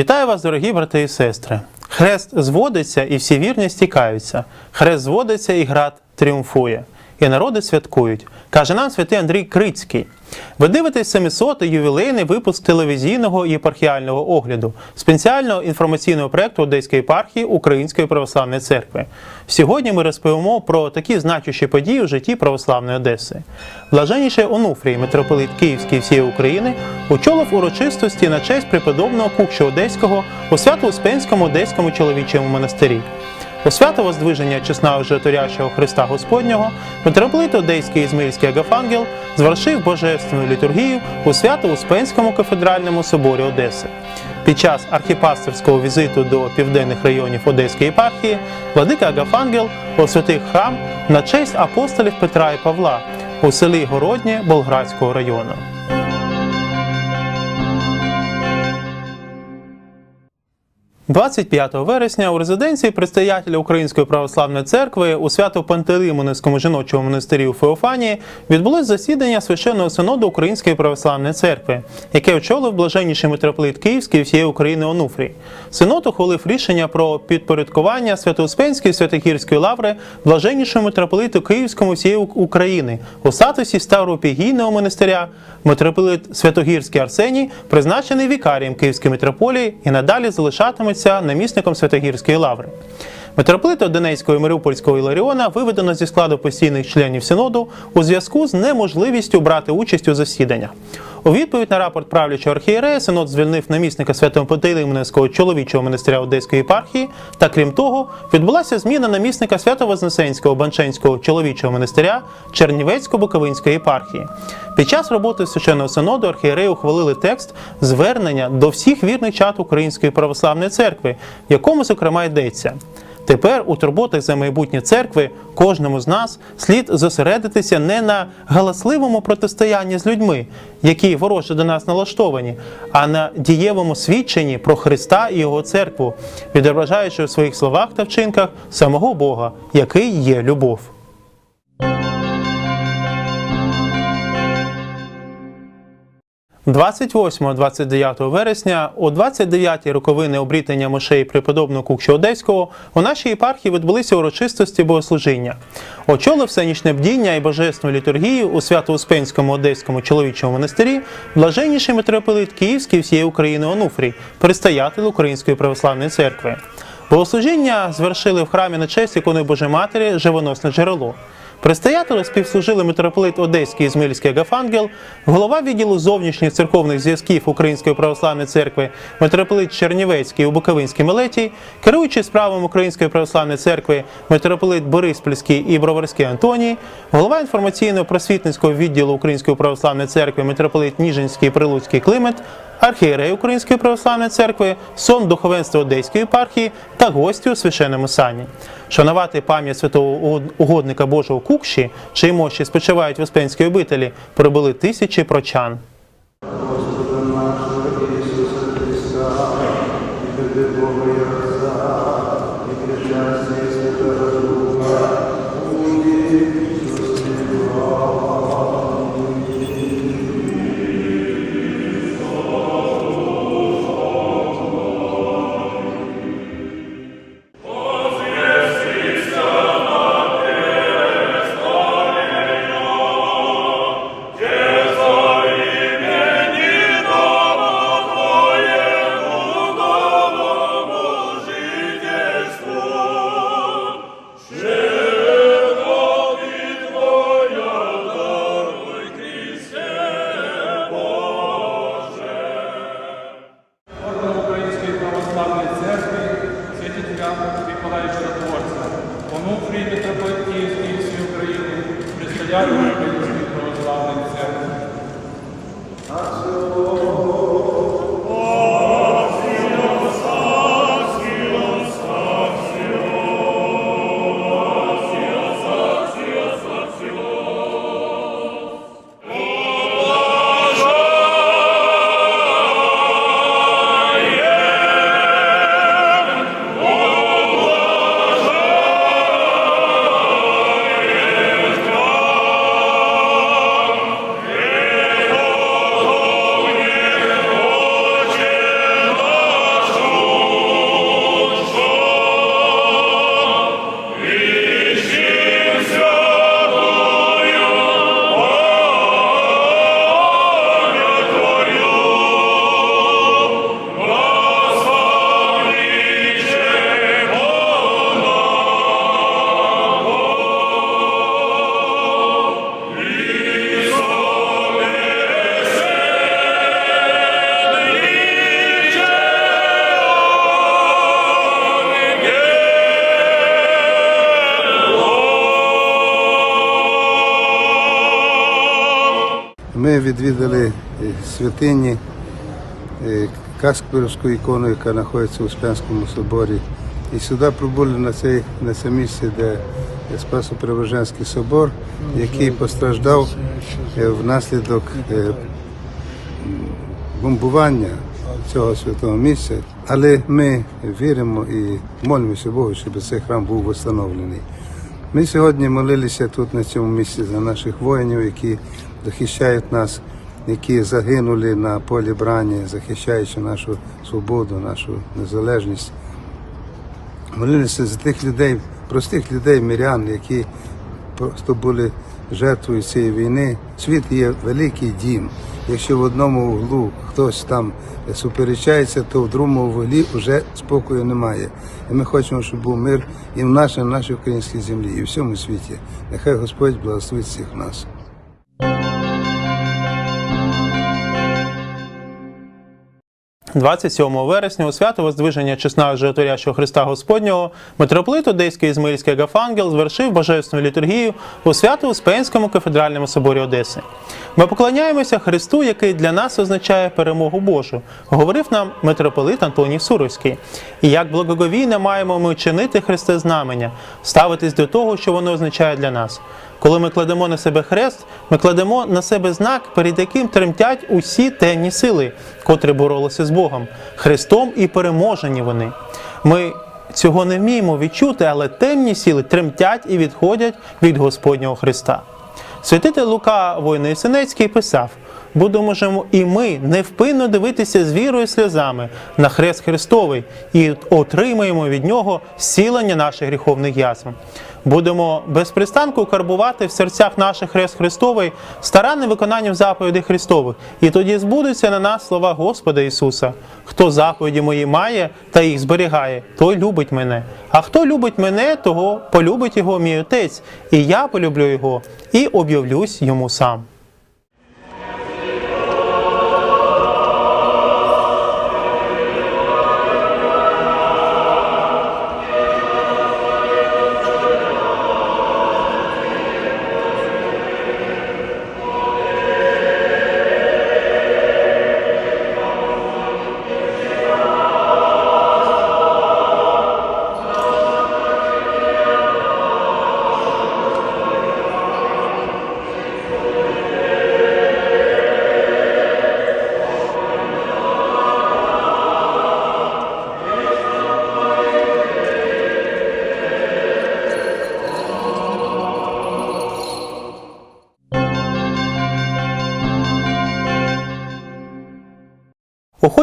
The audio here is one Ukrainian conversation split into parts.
Вітаю вас, дорогі брати і сестри. Хрест зводиться і всі вірні стікаються. Хрест зводиться і град тріумфує. І народи святкують, каже нам святий Андрій Крицький. Ви дивитесь 700-й ювілейний випуск телевізійного єпархіального огляду спеціального інформаційного проєкту Одеської єпархії Української православної церкви. Сьогодні ми розповімо про такі значущі події в житті православної Одеси. Блаженніший Онуфрій, митрополит Київський всієї України, очолив урочистості на честь преподобного Кукша Одеського у Свято-Успенському Одеському чоловічому монастирі. У свято Воздвиження чесного Житорящого Христа Господнього митрополит Одеський Ізмаїльський Агафангел звершив божественну літургію у Свято-Успенському кафедральному соборі Одеси. Під час архіпастерського візиту до південних районів Одеської єпархії владика Агафангел освятив храм на честь апостолів Петра і Павла у селі Городнє Болградського району. – 25 вересня у резиденції предстоятеля Української православної церкви у свято Пантелеймонівському жіночому монастирі у Феофанії відбулось засідання священного синоду Української православної церкви, яке очолив блаженніший митрополит Київський і всієї України Онуфрій. Синод ухвалив рішення про підпорядкування Свято-Успенської Святогірської лаври блаженнішому митрополиту Київському всієї України у статусі Ставропігійного монастиря. Митрополит Святогірський Арсеній призначений вікарієм Київської митрополії і надалі залишатиметься намісником Святогірської лаври. Митрополита Донецького і Маріупольського Іларіона виведено зі складу постійних членів синоду у зв'язку з неможливістю брати участь у засіданнях. У відповідь на рапорт правлячого архієрея синод звільнив намісника святого Пантелеймонівського чоловічого монастиря Одеської єпархії, та крім того, відбулася зміна намісника Свято-Вознесенського Банченського чоловічого монастиря Чернівецько-Буковинської єпархії. Під час роботи священного синоду архієреї ухвалили текст звернення до всіх вірних чат Української православної церкви, в якому, зокрема, йдеться. Тепер у турботах за майбутнє церкви кожному з нас слід зосередитися не на галасливому протистоянні з людьми, які вороже до нас налаштовані, а на дієвому свідченні про Христа і Його церкву, відображаючи у своїх словах та вчинках самого Бога, який є любов. – 28-29 вересня о 29-й роковини обрітання мошей преподобного Кукча Одеського у нашій єпархії відбулися урочистості богослужіння. Очолив всенічне бдіння і божественну літургію у Свято-Успенському Одеському чоловічому монастирі блаженніший митрополит Київський всієї України Онуфрій, предстоятель Української православної церкви. Богослужіння звершили в храмі на честь ікони Божої Матері Живоносне джерело. Предстоятелю співслужили митрополит Одеський Ізмельський Агафангел, голова відділу зовнішніх церковних зв'язків Української православної церкви, митрополит Чернівецький у Буковинській Мелетії, керуючий справами Української православної церкви, митрополит Бориспільський і Броварський Антоній, голова інформаційно-просвітницького відділу Української православної церкви, митрополит Ніжинський Прилуцький Климент, архієрей Української православної церкви, сон духовенства Одеської єпархії та гості у священному сані. Шанувати пам'ять святого угодника Божого Кукші, чиї мощі спочивають в Успенській обителі, прибули тисячі прочан. Святині е, Каспірську ікону, яка знаходиться у Успенському соборі. І сюди прибули на, цей, на це місце, де Спасо-Преображенський собор, який постраждав е, внаслідок е, бомбування цього святого місця. Але ми віримо і молимося Богу, щоб цей храм був встановлений. Ми сьогодні молилися тут на цьому місці за наших воїнів, які захищають нас, які загинули на полі брані, захищаючи нашу свободу, нашу незалежність. Молилися за тих людей, простих людей, мирян, які просто були жертвою цієї війни. Світ є великий дім. Якщо в одному углу хтось там суперечається, то в другому вуглі вже спокою немає. І ми хочемо, щоб був мир і в нашій, нашій українській землі, і в всьому світі. Нехай Господь благословить всіх нас. 27 вересня у свято Воздвиження чесного животворящого Христа Господнього митрополит Одеський Ізмаїльський Агафангел звершив божественну літургію у свято Успенському кафедральному соборі Одеси. Ми поклоняємося Христу, який для нас означає перемогу Божу, говорив нам митрополит Антоній Суровський. І як благоговійно маємо ми чинити Христе знамення, ставитись до того, що воно означає для нас. Коли ми кладемо на себе хрест, ми кладемо на себе знак, перед яким тремтять усі темні сили, котрі боролися з Богом, Христом і переможені вони. Ми цього не вміємо відчути, але темні сили тремтять і відходять від Господнього Христа. Святитель Лука Войний Синецький писав: будемо і ми невпинно дивитися з вірою і сльозами на хрест Христовий і отримаємо від нього зцілення наших гріховних язв. Будемо без пристанку карбувати в серцях наших хрест Христовий старанним виконанням заповідей Христових, і тоді збудуться на нас слова Господа Ісуса: хто заповіді мої має та їх зберігає, той любить мене. А хто любить мене, того полюбить його мій отець, і я полюблю його, і об'явлюсь йому сам.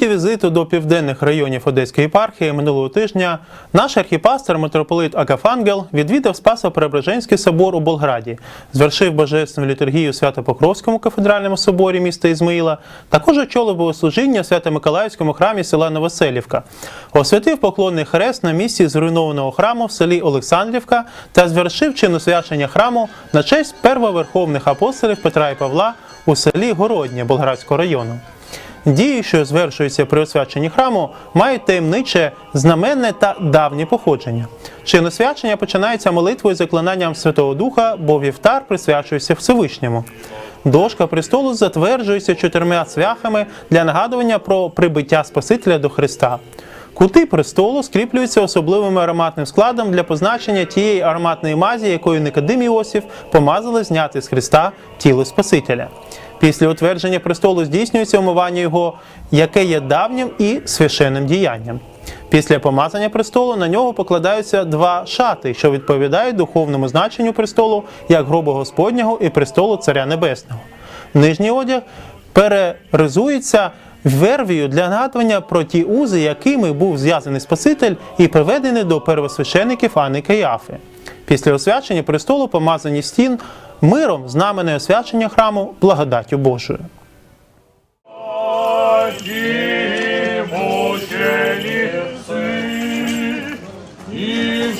Ході візиту до південних районів Одеської єпархії минулого тижня наш архіпастор митрополит Агафангел відвідав Спасо-Преображенський собор у Болграді, звершив божественну літургію Свято-Покровському кафедральному соборі міста Ізмаїла, також очолив богослужіння в Свято-Миколаївському храмі села Новоселівка, освятив поклонний хрест на місці зруйнованого храму в селі Олександрівка та звершив чин освячення храму на честь первоверховних апостолів Петра і Павла у селі Городнє Болградського району. Дії, що звершуються при освяченні храму, мають таємниче, знаменне та давнє походження. Чин освячення починається молитвою заклинанням Святого Духа, бо вівтар присвячується Всевишньому. Дошка престолу затверджується чотирма цвяхами для нагадування про прибиття Спасителя до Христа. Кути престолу скріплюються особливим ароматним складом для позначення тієї ароматної мазі, якою Никодим Іосиф помазали зняти з Христа тіло Спасителя. Після утвердження престолу здійснюється умивання його, яке є давнім і священним діянням. Після помазання престолу на нього покладаються два шати, що відповідають духовному значенню престолу як гробу Господнього і престолу Царя Небесного. Нижній одяг переризується вервію для нагадування про ті узи, якими був зв'язаний Спаситель і приведений до первосвящеників Анни Каяфи. Після освячення престолу помазані стін миром знамене освячення храму благодаттю Божою. И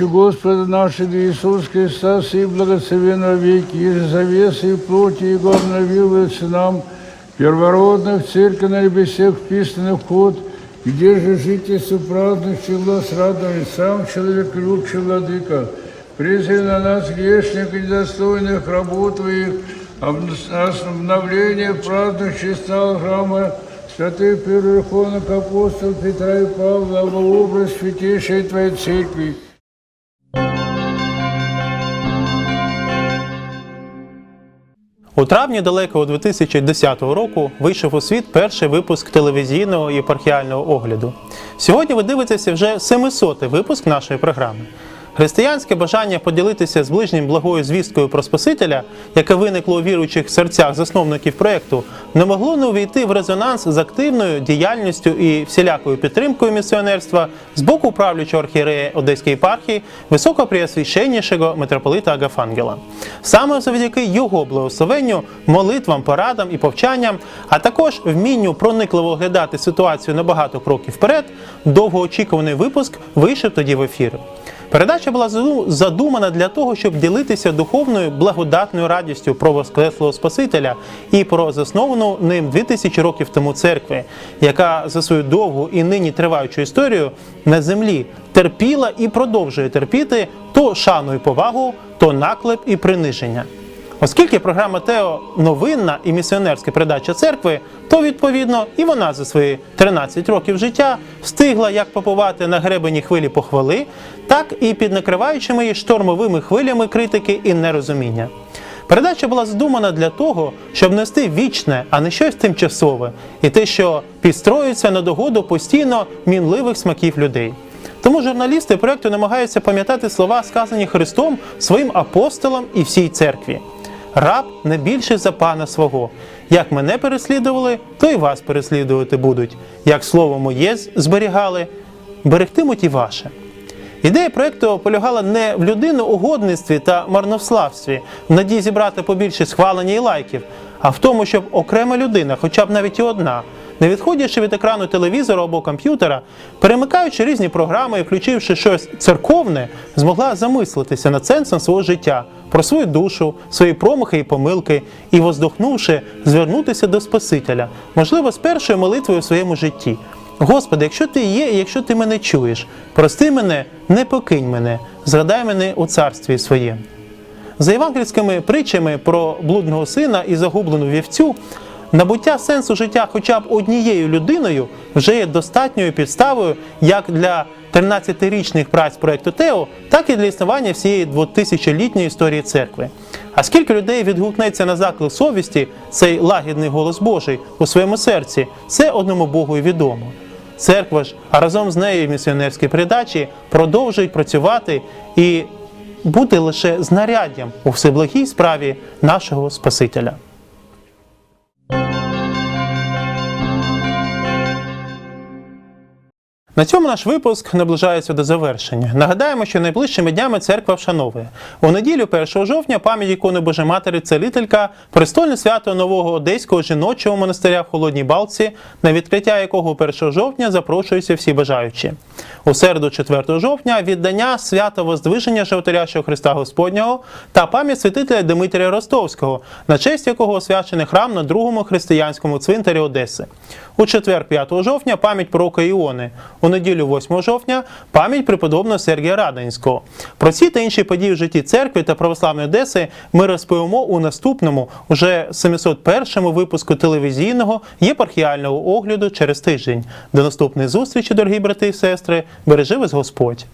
Отче, Господа нашего Иисус Христа, сей благословен веки, и завесы и плоти Его обновил и нам, первородных церкви на небесах вписанный вход, где же жительство празднующий глаз радовый, сам человек любче владыка, призри на нас грешных и недостойных рабов Твоих, обновление празднующий стал храма святых первоверховных апостолов Петра и Павла образ святейшей Твоей Церкви. У травні далекого 2010 року вийшов у світ перший випуск телевізійного єпархіального огляду. Сьогодні ви дивитеся вже 700-й випуск нашої програми. Християнське бажання поділитися з ближнім благою звісткою про Спасителя, яке виникло у віруючих серцях засновників проєкту, не могло не увійти в резонанс з активною діяльністю і всілякою підтримкою місіонерства з боку правлячого архієрея Одеської єпархії високопреосвященнішого митрополита Агафангела. Саме завдяки його благословенню, молитвам, порадам і повчанням, а також вмінню проникливо оглядати ситуацію на багато кроків вперед, довгоочікуваний випуск вийшов тоді в ефір. Передача була заду- задумана для того, щоб ділитися духовною благодатною радістю про Воскреслого Спасителя і про засновану ним 2000 років тому церкви, яка за свою довгу і нині триваючу історію на землі терпіла і продовжує терпіти то шану і повагу, то наклеп і приниження. Оскільки програма Тео новинна і місіонерська передача церкви, то відповідно і вона за свої 13 років життя встигла як попувати на гребені хвилі похвали, так і під накриваючими її штормовими хвилями критики і нерозуміння. Передача була задумана для того, щоб нести вічне, а не щось тимчасове, і те, що підстроюється на догоду постійно мінливих смаків людей. Тому журналісти проєкту намагаються пам'ятати слова, сказані Христом своїм апостолам і всій церкві. Раб не більший за пана свого. Як мене переслідували, то і вас переслідувати будуть. Як слово моє зберігали, берегтимуть і ваше. Ідея проєкту полягала не в людиноугодництві та марнославстві, в надії зібрати побільше схвалення і лайків, а в тому, щоб окрема людина, хоча б навіть і одна, не відходячи від екрану телевізора або комп'ютера, перемикаючи різні програми і включивши щось церковне, змогла замислитися над сенсом свого життя, про свою душу, свої промахи і помилки, і, воздохнувши, звернутися до Спасителя, можливо, з першою молитвою в своєму житті. Господи, якщо ти є, і якщо ти мене чуєш, прости мене, не покинь мене, згадай мене у царстві своєму. За євангельськими притчами про блудного сина і загублену вівцю, набуття сенсу життя хоча б однією людиною вже є достатньою підставою як для 13-річних праць проекту Тео, так і для існування всієї 2000-літньої історії церкви. А скільки людей відгукнеться на заклик совісті, цей лагідний голос Божий у своєму серці, це одному Богу і відомо. Церква ж, а разом з нею місіонерські передачі продовжують працювати і бути лише знаряддям у всеблагій справі нашого Спасителя. На цьому наш випуск наближається до завершення. Нагадаємо, що найближчими днями церква вшановує. У неділю 1 жовтня пам'ять ікони Божої Матері Целителька, престольне свято нового одеського жіночого монастиря в Холодній Балці, на відкриття якого 1 жовтня запрошуються всі бажаючі. У середу 4 жовтня віддання свята Воздвиження Животарящого Христа Господнього та пам'ять святителя Димитрія Ростовського, на честь якого освячений храм на другому християнському цвинтарі Одеси. У четвер 5 жовтня пам'ять пророка Іони. У неділю 8 жовтня пам'ять преподобного Сергія Радонського. Про ці та інші події в житті церкви та православної Одеси ми розповімо у наступному, уже 701 випуску телевізійного єпархіального огляду через тиждень. До наступної зустрічі, дорогі брати і сестри. Бережи вас Господь!